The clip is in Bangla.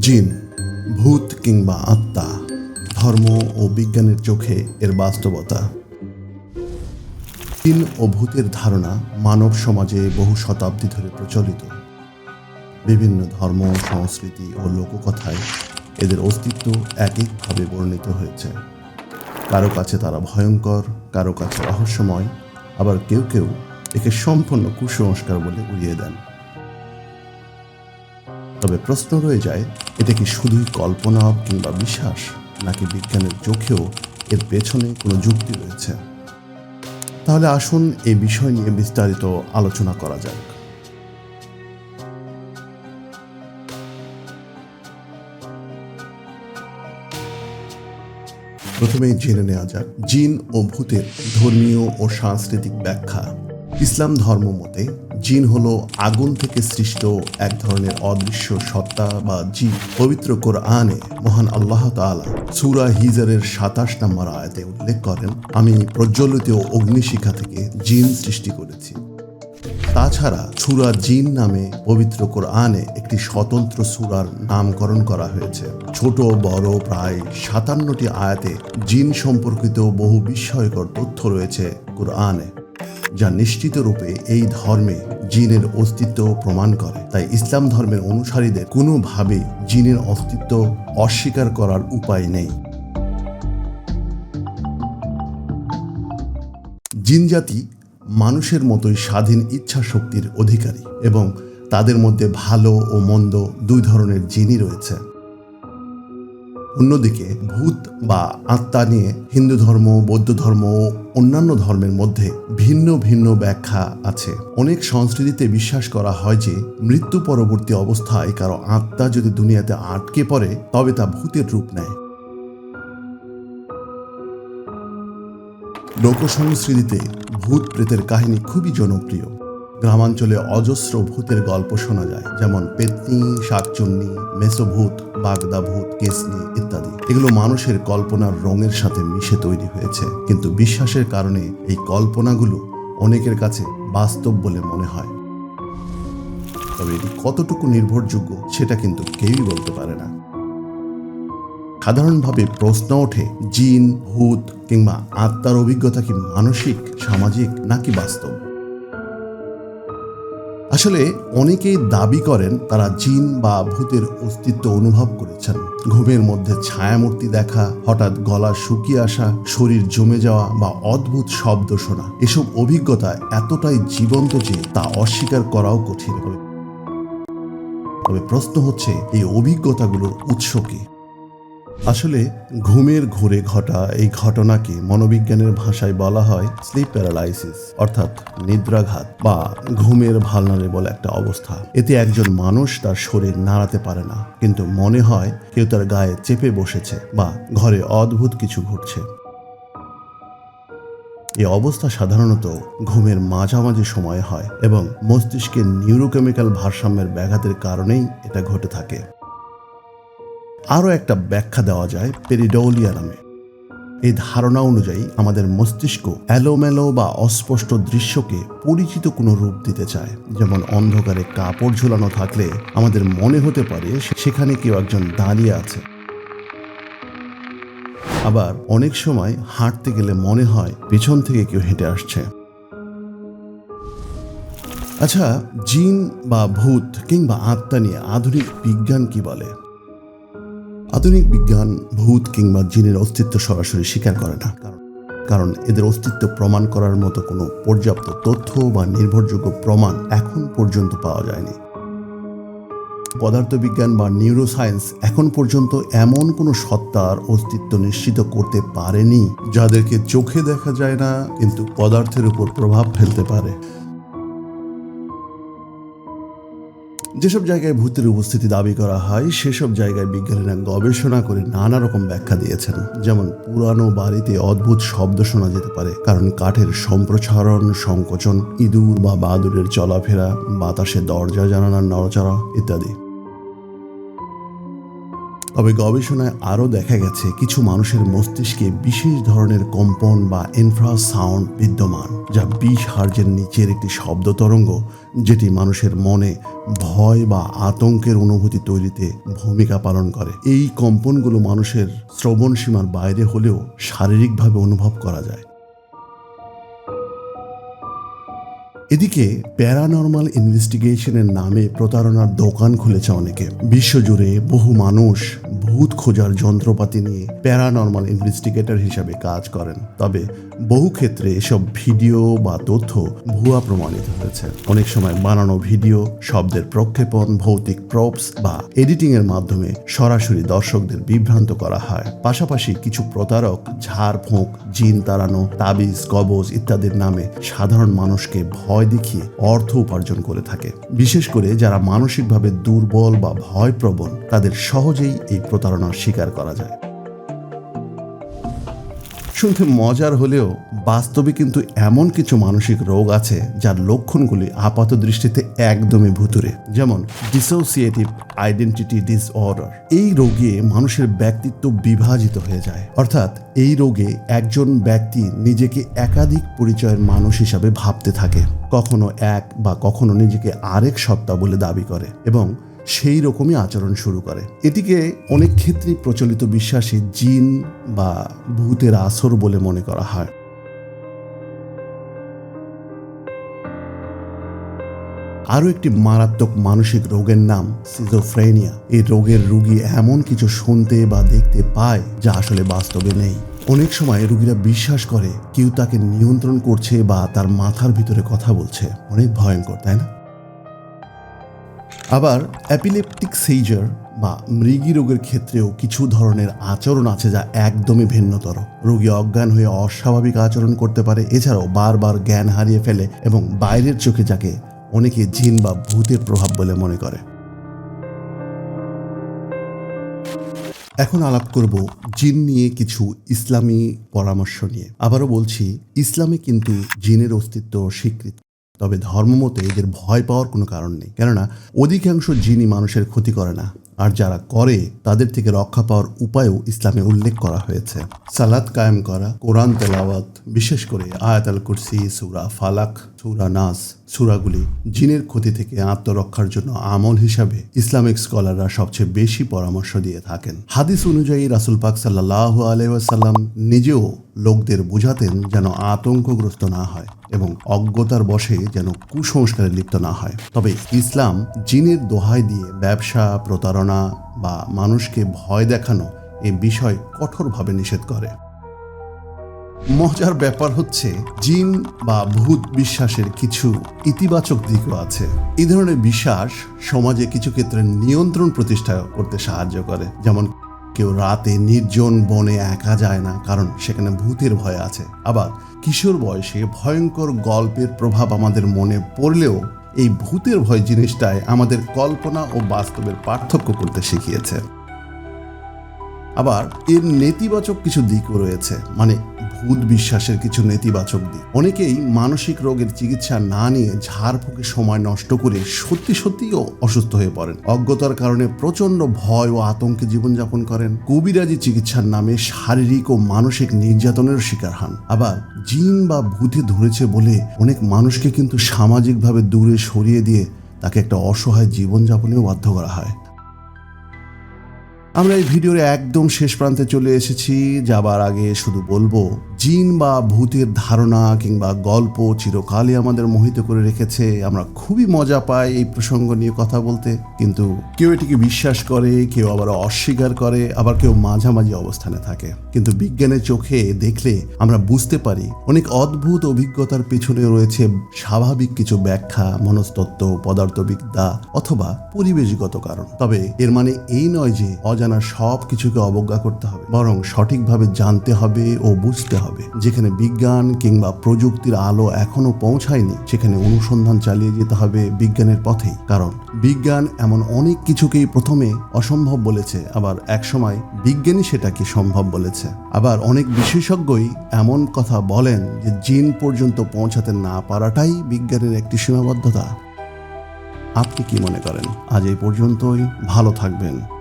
জিন, ভূত কিংবা আত্মা, ধর্ম ও বিজ্ঞানের চোখে এর বাস্তবতা। জিন ও ভূতের ধারণা মানব সমাজে বহু শতাব্দী ধরে প্রচলিত। বিভিন্ন ধর্ম, সংস্কৃতি ও লোককথায় এদের অস্তিত্ব এক একভাবে বর্ণিত হয়েছে। কারও কাছে তারা ভয়ঙ্কর, কারও কাছে রহস্যময়, আবার কেউ কেউ একে সম্পূর্ণ কুসংস্কার বলে উড়িয়ে দেন। তবে প্রশ্ন রয়ে যায় এটা কি শুধুই কল্পনা কিংবা বিশ্বাস, নাকি বিজ্ঞানের চোখেও এর পেছনে কোনো যুক্তি রয়েছে? তাহলে আসুন এই বিষয় নিয়ে বিস্তারিত আলোচনা করা যাক। প্রথমেই জেনে নেওয়া যাক, জিন ও ভূতের ধর্মীয় ও সাংস্কৃতিক ব্যাখ্যা। ইসলাম ধর্ম মতে, জিন হলো আগুন থেকে সৃষ্ট এক ধরনের অদৃশ্য সত্তা বা জি পবিত্র কোরআনে মহান আল্লাহ তাআলা সুরা হিজারের সাতাশ নম্বর আয়াতে উল্লেখ করেন, আমি প্রজ্বলিত অগ্নিশিখা থেকে জিন সৃষ্টি করেছি। তাছাড়া সুরা জিন নামে পবিত্র কোরআনে একটি স্বতন্ত্র সুরার নামকরণ করা হয়েছে। ছোট, বড়, প্রায় সাতান্নটি আয়াতে জিন সম্পর্কিত বহু বিস্ময়কর তথ্য রয়েছে কোরআনে। যা নিশ্চিত রূপে এই ধর্মে জিনের অস্তিত্ব প্রমাণ করে। তাই ইসলাম ধর্মের অনুসারীদের কোনোভাবে জিনের অস্তিত্ব অস্বীকার করার উপায় নেই। জিনজাতি মানুষের মতোই স্বাধীন ইচ্ছা শক্তির অধিকারী এবং তাদের মধ্যে ভালো ও মন্দ দুই ধরনের জিনই রয়েছে। অন্যদিকে ভূত বা আত্মা নিয়ে হিন্দু ধর্ম, বৌদ্ধ ধর্ম অন্যান্য ধর্মের মধ্যে ভিন্ন ভিন্ন ব্যাখ্যা আছে। অনেক সংস্কৃতিতে বিশ্বাস করা হয় যে, মৃত্যু পরবর্তী অবস্থায় কারও আত্মা যদি দুনিয়াতে আটকে পড়ে, তবে তা ভূতের রূপ নেয়। লোকসংস্কৃতিতে ভূত প্রেতের কাহিনী খুবই জনপ্রিয়। গ্রামাঞ্চলে অজস্র ভূতের গল্প শোনা যায়, যেমন পেতনি, শাকচুন্নি, মেসোভূত বাগদা ভূত কেসনি ইত্যাদি। এগুলো মানুষের কল্পনার রঙের সাথে মিশে তৈরি হয়েছে। কিন্তু বিশ্বাসের কারণে এই কল্পনাগুলো অনেকের কাছে বাস্তব বলে মনে হয়। তবে এটি কতটুকু নির্ভরযোগ্য, সেটা কিন্তু কেউই বলতে পারে না। সাধারণভাবে প্রশ্ন ওঠে, জিন, ভূত কিংবা আত্মার অভিজ্ঞতা কি মানসিক, সামাজিক নাকি বাস্তব? আসলে অনেকেই দাবি করেন তারা জিন বা ভূতের অস্তিত্ব অনুভব করেছেন। ঘুমের মধ্যে ছায়ামূর্তি দেখা, হঠাৎ গলা শুকিয়ে আসা, শরীর জমে যাওয়া বা অদ্ভুত শব্দ শোনা, এসব অভিজ্ঞতা এতটাই জীবন্ত যে তা অস্বীকার করাও কঠিন। তবে প্রশ্ন হচ্ছে, এই অভিজ্ঞতাগুলোর উৎস কি? আসলে ঘুমের ঘোরে ঘটা এই ঘটনাকে মনোবিজ্ঞানের ভাষায় বলা হয় স্লিপ প্যারালাইসিস অর্থাৎ নিদ্রাঘাত বা ঘুমের ভালনারেবল একটা অবস্থা। এতে একজন মানুষ তার শরীর নাড়াতে পারে না, কিন্তু মনে হয় কেউ তার গায়ে চেপে বসেছে বা ঘরে অদ্ভুত কিছু ঘটছে। এই অবস্থা সাধারণত ঘুমের মাঝামাঝি সময়ে হয় এবং মস্তিষ্কের নিউরোকেমিক্যাল ভারসাম্যের ব্যাঘাতের কারণেই এটা ঘটে থাকে। আরও একটা ব্যাখ্যা দেওয়া যায় পেরিডোলিয়া নামে। এই ধারণা অনুযায়ী আমাদের মস্তিষ্ক এলোমেলো বা অস্পষ্ট দৃশ্যকে পরিচিত কোনো রূপ দিতে চায়। যেমন অন্ধকারে কাপড় ঝুলানো থাকলে আমাদের মনে হতে পারে সেখানে কেউ একজন দাঁড়িয়ে আছে। আবার অনেক সময় হাঁটতে গেলে মনে হয় পেছন থেকে কেউ হেঁটে আসছে। আচ্ছা জিন বা ভূত কিংবা আত্মা নিয়ে আধুনিক বিজ্ঞান কি বলে? আধুনিক বিজ্ঞান, ভূত কিংবা জিনের অস্তিত্ব সরাসরি স্বীকার করে না। কারণ এদের অস্তিত্ব প্রমাণ করার মতো কোনো পর্যাপ্ত তথ্য বা নির্ভরযোগ্য প্রমাণ এখন পর্যন্ত পাওয়া যায়নি। পদার্থবিজ্ঞান বা নিউরোসায়েন্স এখন পর্যন্ত এমন কোনো সত্তার অস্তিত্ব নিশ্চিত করতে পারেনি, যাদেরকে চোখে দেখা যায় না, কিন্তু পদার্থের উপর প্রভাব ফেলতে পারে। যেসব জায়গায় ভূতের উপস্থিতি দাবি করা হয়, সেসব জায়গায় বিজ্ঞানীরা গবেষণা করে নানা রকম ব্যাখ্যা দিয়েছেন। যেমন পুরানো বাড়িতে অদ্ভুত শব্দ শোনা যেতে পারে, কারণ কাঠের সম্প্রসারণ, সংকোচন, ইঁদুর বা বাদুরের চলাফেরা, বাতাসে দরজা, জানালার নড়চড়া ইত্যাদি। তবে গবেষণায় আরও দেখা গেছে কিছু মানুষের মস্তিষ্কে বিশেষ ধরনের কম্পন বা ইনফ্রাসাউন্ড বিদ্যমান, যা বিশ হার্জের নিচের একটি শব্দ তরঙ্গ, যেটি মানুষের মনে ভয় বা আতঙ্কের অনুভূতি তৈরিতে ভূমিকা পালন করে। এই কম্পনগুলো মানুষের শ্রবণ সীমার বাইরে হলেও শারীরিকভাবে অনুভব করা যায়। এদিকে প্যারানর্মাল ইনভেস্টিগেশনের নামে প্রতারণার দোকান খুলেছে অনেকে। বিশ্বজুড়ে বহু মানুষ ভূত খোঁজার যন্ত্রপাতি নিয়ে প্যারানর্মাল ইনভেস্টিগেটর হিসাবে কাজ করেন। তবে বহু ক্ষেত্রে এসব ভিডিও বা তথ্য ভুয়া প্রমাণিত হয়েছে। অনেক সময় বানানো ভিডিও, শব্দের প্রক্ষেপণ, ভৌতিক প্রপস বা এডিটিং এর মাধ্যমে সরাসরি দর্শকদের বিভ্রান্ত করা হয়। পাশাপাশি কিছু প্রতারক ঝাড়ফুঁক জিন তাড়ানো, তাবিজ, কবজ ইত্যাদির নামে সাধারণ মানুষকে ভয় দেখিয়ে অর্থ উপার্জন করে থাকে। বিশেষ করে যারা মানসিকভাবে দুর্বল বা ভয়প্রবণ, তাদের সহজেই এই প্রতারণার শিকার করা যায়। শুনতে মজার হলেও বাস্তবে কিন্তু এমন কিছু মানসিক রোগ আছে যার লক্ষণগুলি আপাত দৃষ্টিতে একদমই ভুতুরে। যেমন ডিসোসিয়েটিভ আইডেন্টিটি ডিসঅর্ডার এই রোগে মানুষের ব্যক্তিত্ব বিভাজিত হয়ে যায়। অর্থাৎ এই রোগে একজন ব্যক্তি নিজেকে একাধিক পরিচয়ের মানুষ হিসাবে ভাবতে থাকে। কখনো এক বা কখনো নিজেকে আরেক সত্তা বলে দাবি করে এবং সেই রকমই আচরণ শুরু করে। এটিকে অনেক ক্ষেত্রে প্রচলিত বিশ্বাসে জিন বা ভূতের আসর বলে মনে করা হয়। আরও একটি মারাত্মক মানসিক রোগের নাম সিজোফ্রেনিয়া এই রোগের রুগী এমন কিছু শুনতে বা দেখতে পায় যা আসলে বাস্তবে নেই। অনেক সময় রুগীরা বিশ্বাস করে, কেউ তাকে নিয়ন্ত্রণ করছে বা তার মাথার ভিতরে কথা বলছে। অনেক ভয়ঙ্কর, তাই না? আবার অ্যাপিলেপটিক সেইজার বা মৃগী রোগের ক্ষেত্রেও কিছু ধরনের আচরণ আছে যা একদমই ভিন্নতর। রোগী অজ্ঞান হয়ে অস্বাভাবিক আচরণ করতে পারে, এছাড়াও বারবার জ্ঞান হারিয়ে ফেলে এবং বাইরের চোখে যাকে অনেকে জিন বা ভূতের প্রভাব বলে মনে করে। এখন আলাপ করব জিন নিয়ে কিছু ইসলামী পরামর্শ নিয়ে। আবারও বলছি, ইসলামে কিন্তু জিনের অস্তিত্ব স্বীকৃত। তবে ধর্মমতে এদের ভয় পাওয়ার কোনো কারণ নেই। কেননা, অধিকাংশ জিনই মানুষের ক্ষতি করে না, আর যারা করে, তাদের থেকে রক্ষা পাওয়ার উপায়ও ইসলামে উল্লেখ করা হয়েছে। সালাদ কায়েম করা, কোরআন তেলাওয়াত, বিশেষ করে আয়াত আল কুরসি সুরা ফালাক, সুরা নাস সুরাগুলি জিনের ক্ষতি থেকে আত্মরক্ষার জন্য আমল হিসাবে ইসলামিক স্কলাররা সবচেয়ে বেশি পরামর্শ দিয়ে থাকেন। হাদিস অনুযায়ী রাসুল পাক সাল্লাহ আলাইসাল্লাম নিজেও লোকদের বোঝাতেন যেন আতঙ্কগ্রস্ত না হয় এবং অজ্ঞতার বশে যেন কুসংস্কারে লিপ্ত না হয়। তবে ইসলাম জিনের দোহাই দিয়ে ব্যবসা, প্রতারণা বা মানুষকে ভয় দেখানো এই বিষয় কঠোরভাবে নিষেধ করে। মজার ব্যাপার হচ্ছে, জিন বা ভূত বিশ্বাসের কিছু ইতিবাচক দিকও আছে। এই ধরনের বিশ্বাস সমাজে কিছু ক্ষেত্রে নিয়ন্ত্রণ প্রতিষ্ঠা করতে সাহায্য করে। যেমন কেউ রাতে নির্জন বনে একা যায় না, কারণ সেখানে ভূতের ভয় আছে। আবার কিশোর বয়সে ভয়ঙ্কর গল্পের প্রভাব আমাদের মনে পড়লেও এই ভূতের ভয় জিনিসটাই আমাদের কল্পনা ও বাস্তবের পার্থক্য করতে শিখিয়েছে। আবার এর নেতিবাচক কিছু দিকও রয়েছে। মানে ভূত বিশ্বাসের কিছু নেতিবাচক দিক। অনেকেই মানসিক রোগের চিকিৎসা না নিয়ে ঝাড়ফুঁকে সময় নষ্ট করে সত্যি সত্যিও অসুস্থ হয়ে পড়েন। অজ্ঞতার কারণে প্রচণ্ড ভয় ও আতঙ্কে জীবনযাপন করেন। কবিরাজি চিকিৎসার নামে শারীরিক ও মানসিক নির্যাতনের শিকার হন। আবার জিন বা ভূতে ধরেছে বলে অনেক মানুষকে কিন্তু সামাজিকভাবে দূরে সরিয়ে দিয়ে তাকে একটা অসহায় জীবনযাপনেও বাধ্য করা হয়। আমরা এই ভিডিওর একদম শেষ প্রান্তে চলে এসেছি। যাবার আগে শুধু বলব জিন বা ভূতের ধারণা কিংবা গল্প চিরকালই আমাদের মোহিত করে রেখেছে। আমরা খুবই মজা পাই এই প্রসঙ্গ নিয়ে কথা বলতে। কিন্তু কেউ এটিকে বিশ্বাস করে, কেউ আবার অস্বীকার করে, আবার কেউ মাঝামাঝি অবস্থানে থাকে। কিন্তু বিজ্ঞানের চোখে দেখলে আমরা বুঝতে পারি, অনেক অদ্ভুত অভিজ্ঞতার পেছনে রয়েছে স্বাভাবিক কিছু ব্যাখ্যা, মনস্তত্ত্ব, পদার্থবিদ্যা অথবা পরিবেশগত কারণ। তবে এর মানে এই নয় যে অজানা সব কিছুকে অবজ্ঞা করতে হবে, বরং সঠিকভাবে জানতে হবে ও বুঝতে হবে। যেখানে বিজ্ঞান কিংবা প্রযুক্তির আলো এখনও পৌঁছায়নি, সেখানে অনুসন্ধান চালিয়ে যেতে হবে বিজ্ঞানের পথেই। কারণ বিজ্ঞান এমন অনেক কিছুকেই প্রথমে অসম্ভব বলেছে, আবার একসময় বিজ্ঞানী সেটাকে সম্ভব বলেছে। আবার অনেক বিশেষজ্ঞই এমন কথা বলেন যে জিন পর্যন্ত পৌঁছাতে না পারাটাই বিজ্ঞানের একটি সীমাবদ্ধতা। আপনি কি মনে করেন? আজ এই পর্যন্তই। ভালো থাকবেন।